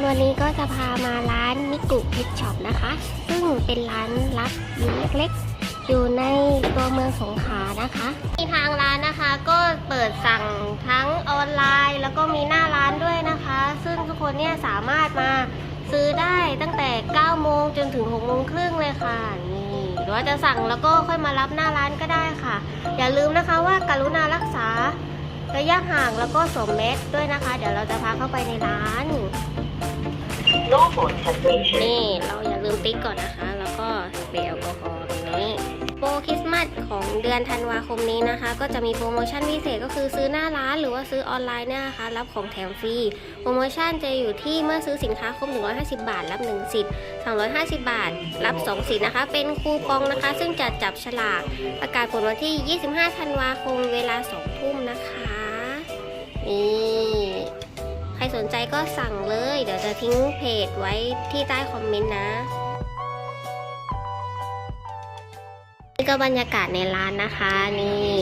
คนวันนี้ก็จะพามาร้านมิกุพิชช็อปนะคะ ซึ่งเป็นร้านลับอยู่เล็กๆ อยู่ในตัวเมืองสงขลานะคะ มีทางร้านนะคะก็เปิดสั่งทั้งออนไลน์ แล้วก็มีหน้าร้านด้วยนะคะ ซึ่งทุกคนเนี่ยสามารถมาซื้อได้ตั้งแต่ 9 โมงจนถึง 6 โมงครึ่งเลยค่ะนี่หรือว่าจะสั่งแล้วก็ค่อยมารับหน้าร้านก็ได้ค่ะ อย่าลืมนะคะว่าการุณารักษาระยะห่างแล้วก็สวมเม็ดด้วยนะคะ เดี๋ยวเราจะพาเข้าไปในร้าน นี่เราอย่าลืมติ๊กก่อนนะคะ แล้วก็สเปรย์แอลกอฮอล์ตรงนี้โปรคริสต์มาสของเดือนธันวาคมนี้นะคะ ก็จะมีโปรโมชั่นพิเศษก็คือซื้อหน้าร้านหรือว่าซื้อออนไลน์เนี่ยนะคะ รับของแถมฟรีโปรโมชั่นจะอยู่ที่เมื่อซื้อสินค้าครบ 150 บาท รับ 1 สิทธิ์ 250 บาท รับ 2 สิทธิ์นะคะ เป็นคูปองนะคะ ซึ่งจะจับฉลากประกาศผลวันที่ 25 ธันวาคมเวลา 2 ทุ่มนะคะนี่ ใครสนใจก็สั่งเลย เดี๋ยวจะทิ้งเพจไว้ที่ใต้คอมเมนต์นะนี่ก็บรรยากาศในร้านนะคะนี่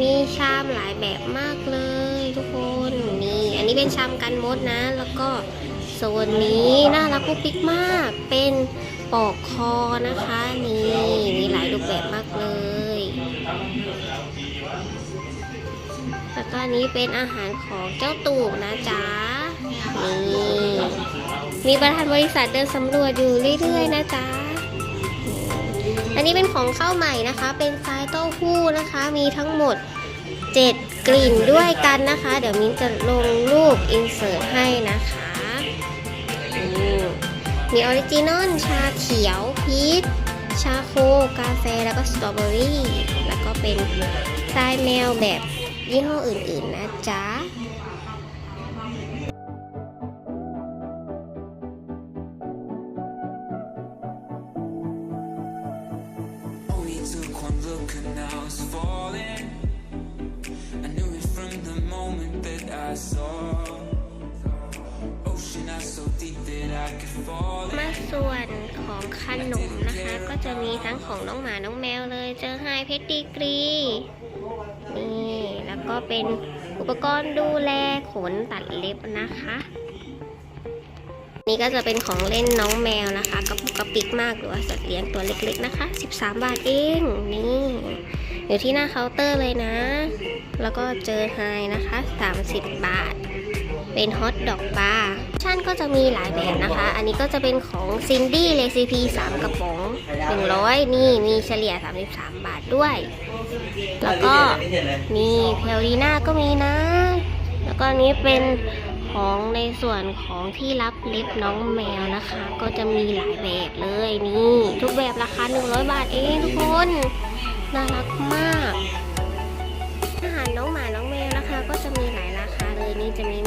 มีชามหลายแบบมากเลยทุกคนนี่อันนี้เป็นชามกันมดนะ แล้วก็โซนนี้น่ารักกุ๊กปิ๊กมาก เป็นปอกคอนะคะ นี่มีหลายรูปแบบมากเลย แล้วก็อันนี้เป็นอาหารของเจ้าตูบนะจ๊ะนี่มีประธานบริษัทเดินสำรวจอยู่เรื่อยๆนะจ๊ะอันนี้เป็นของเข้าใหม่นะคะ เป็นทรายเต้าหู้นะคะ มีทั้งหมด 7 กลิ่นด้วยกันนะคะ เดี๋ยวมิ้นจะลงรูปอินเสิร์ตให้นะคะมีออริจินอลชาเขียวพีชชาโค กาแฟ แล้วก็สตรอเบอรี่ แล้วก็เป็นทรายแมวแบบ ยี่ห้ออื่นๆนะจ๊ะมาส่วนของขนมนะคะ ก็จะมีทั้งของน้องหมาน้องแมวเลย เจอไฮเพชรดีกรี นี่ ก็เป็นอุปกรณ์ดูแลขนตัดเล็บนะคะ นี่ก็จะเป็นของเล่นน้องแมวนะคะกระปุกกระปิกมากหรือว่าสัตว์เลี้ยงตัวเล็กๆนะคะ 13 บาทเองนี่อยู่ที่หน้าเคาน์เตอร์เลยนะ แล้วก็เจอไฮนะคะ 30 บาท เป็นฮอทดอกบาร์ชั่นก็จะมีหลายแบบนะคะ อันนี้ก็จะเป็นของซินดี้เรซิปี3กระป๋อง 100 นี่มีเฉลี่ย 33 บาทด้วย แล้วก็มีเพลลีน่าก็มีนะ แล้วก็นนี้เป็นของในส่วนของที่รับเล็บน้องแมวนะคะ ก็จะมีหลายแบบเลยนี่ ทุกแบบราคา 100 บาทเองทุกคนน่ารักมากอาหารน้องหมาน้องแมวนะคะ ก็จะมีหลายราคาเลยนี่จะมี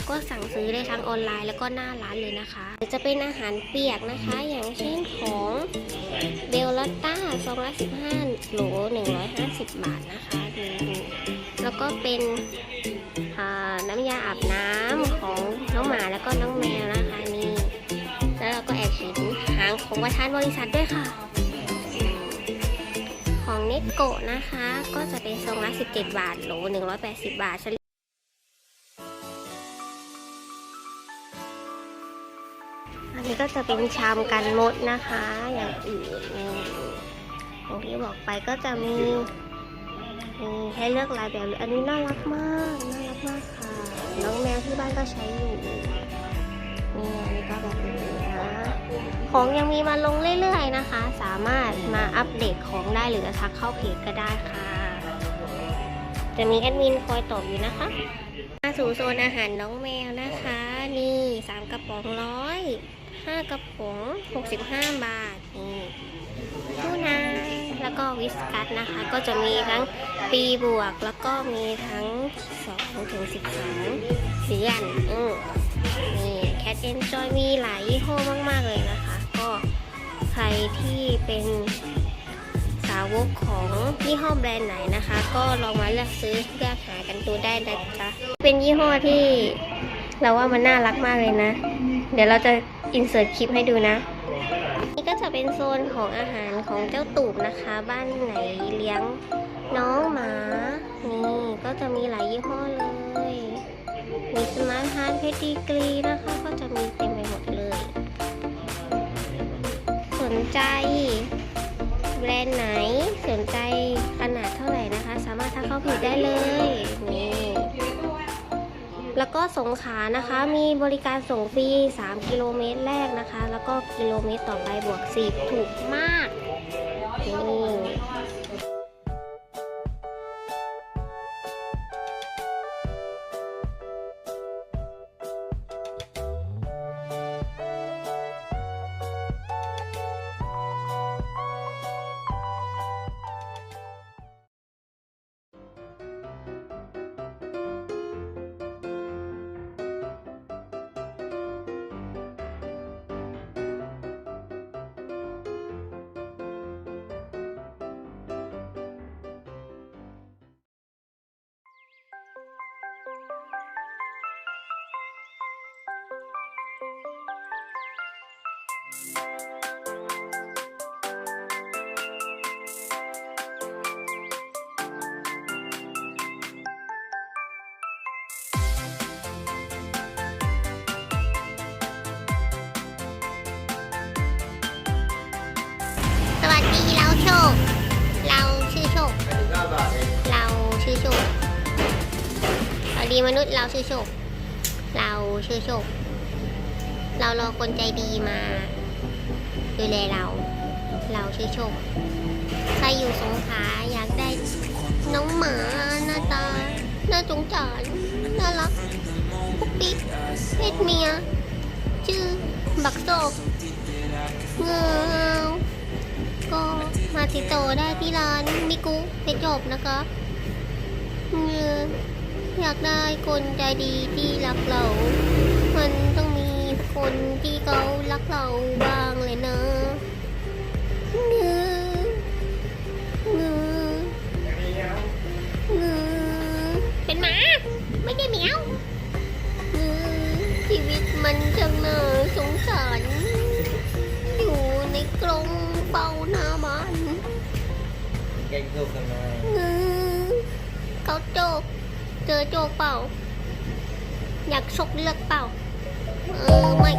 แล้วก็สั่งซื้อได้ทั้งออนไลน์แล้วก็หน้าร้านเลยนะคะจะเป็นอาหารเปียกนะคะ อย่างเช่นของเบลลอตต้าซองละ15โหล150 บาทนะคะนี่แล้วก็เป็นน้ำยาอาบน้ำของน้องหมาแล้วก็น้องแมวนะคะนี่แล้วเราก็แอบเห็นหางของประธานบริษัทด้วยค่ะของเนโกะนะคะ ก็จะเป็นทรงละ17 บาทโหล180 บาท นนี้ก็จะเป็นชามกันมดนะคะ อย่างอื่นอย่างที่บอกไปก็จะมีมีให้เลือกหลายแบบอันนี้น่ารักมากน่ารักมากค่ะ น้องแมวที่บ้านก็ใช้อยู่นี่อันนี้ก็แบบนี้นะของยังมีมาลงเรื่อยๆนะคะ สามารถมาอัปเดตของได้หรือจะทักเข้าเพจก็ได้ค่ะ จะมีแอดมินคอยตอบอยู่นะคะมาสู่โซนอาหารน้องแมวนะคะ นี่สามกระป๋องร้อย ห้ากระป๋องหกสิบห้าบาท นี่ทูนาแล้วก็วิสกัสนะคะ ก็จะมีทั้งปีบวก แล้วก็มีทั้ง2ถึง12เดือนอืมนี่แคทเอนจอยมีหลายยี่ห้อมาก ๆ เลยนะคะ ก็ใครที่เป็นสาวกของยี่ห้อแบรนด์ไหนนะคะ ก็ลองมาเลือกซื้อเลือกหากันดูได้นะจ๊ะเป็นยี่ห้อที่เราว่ามันน่ารักมากเลยนะ เดี๋ยวเราจะ อินเสิร์ตคลิปให้ดูนะ นี่ก็จะเป็นโซนของอาหารของเจ้าตูบนะคะ บ้านไหนเลี้ยงน้องหมา นี่ก็จะมีหลายยี่ห้อเลย มีสมาร์ทฮาร์ดเพดีกรีนะคะ ก็จะมีเต็มไปหมดเลย สนใจ แบรนด์ไหน แล้วก็สงขานะคะ มีบริการส่งฟรี 3 กิโลเมตรแรกนะคะ แล้วก็กิโลเมตรต่อไปบวก10ถูกมาก ดีมนุษย์เราชื่อโชค เราชื่อโชค เรารอคนใจดีมาดูแลเรา เราชื่อโชค ใครอยู่สงขลาอยากได้น้องหมาหน้าตาน่าสงสารน่ารักปุ๊กปิ๊กเพศเมีย ชื่อบักโซกเงาก็มาติดต่อได้ที่ร้านมิกุเพชรจบนะคะเออ อยากได้คนใจดีที่รักเรา มันต้องมีคนที่เขารักเราบ้างเลยนะเงือเงือเงือเป็นหมา ไม่ใช่เหมียวเงือชีวิตมันช่างน่าสงสาร อยู่ในกรงเฝ้าหน้าบ้านแกงส้มกันมางือเขาโจก เจอโจกเปล่า อยากชกเลือกเปล่า เออ ไม่